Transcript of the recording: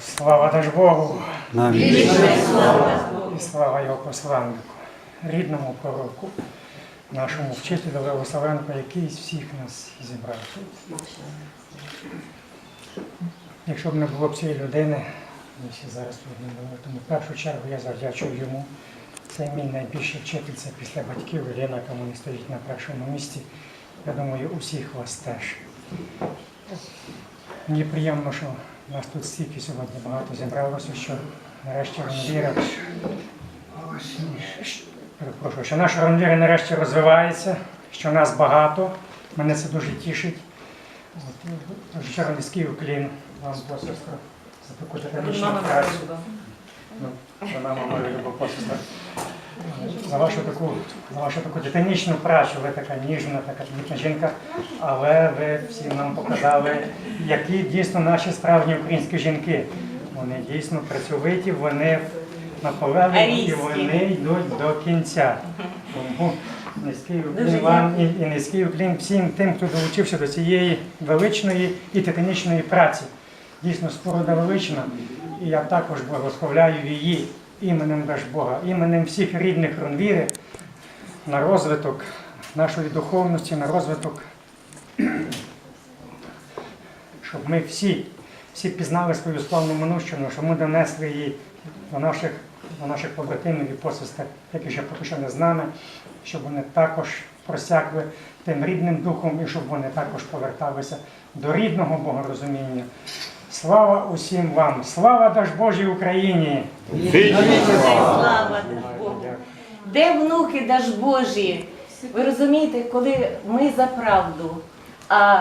слава даж Богу Навіть і слава його посланнику, рідному пророку, нашому вчителю Леву який всіх нас зібрав тут. Якщо б не було б цієї людини, ми всі зараз тут не були. Тому в першу чергу я завдячую йому. Це мій найбільший вчитель, це після батьків Ірина, яка мені стоїть на першому місці. Я думаю, усіх вас теж. Мені приємно, що нас тут стільки сьогодні багато зібралося, що нарешті Ронвіра, перепрошую, що наша Ронвіра нарешті розвивається, що нас багато. Мене це дуже тішить. Дуже низький уклін вам, посестра, за таку титанічну працю. Ну, вона мама люба посестра. За вашу таку, за вашу таку титанічну працю, ви така ніжна, така тендітна жінка, але ви всі нам показали, які дійсно наші справжні українські жінки. Вони дійсно працьовиті, вони наполегливі і вони йдуть до кінця. Тому низький уклін вам і, і низький уклін всім тим, хто долучився до цієї величної і титанічної праці. Дійсно, споруда велична, і я також благословляю її іменем Бога, іменем всіх рідних Ронвіри на розвиток нашої духовності, на розвиток, щоб ми всі, всі пізнали свою славну минущину, щоб ми донесли її до наших, до наших побратимів і посестер, які ще поки з нами, щоб вони також просякли тим рідним духом і щоб вони також поверталися до рідного богорозуміння. Слава усім вам! Слава даж Божій Україні! Слава Богу. Де внуки Даж Божі? Ви розумієте, коли ми за правду, а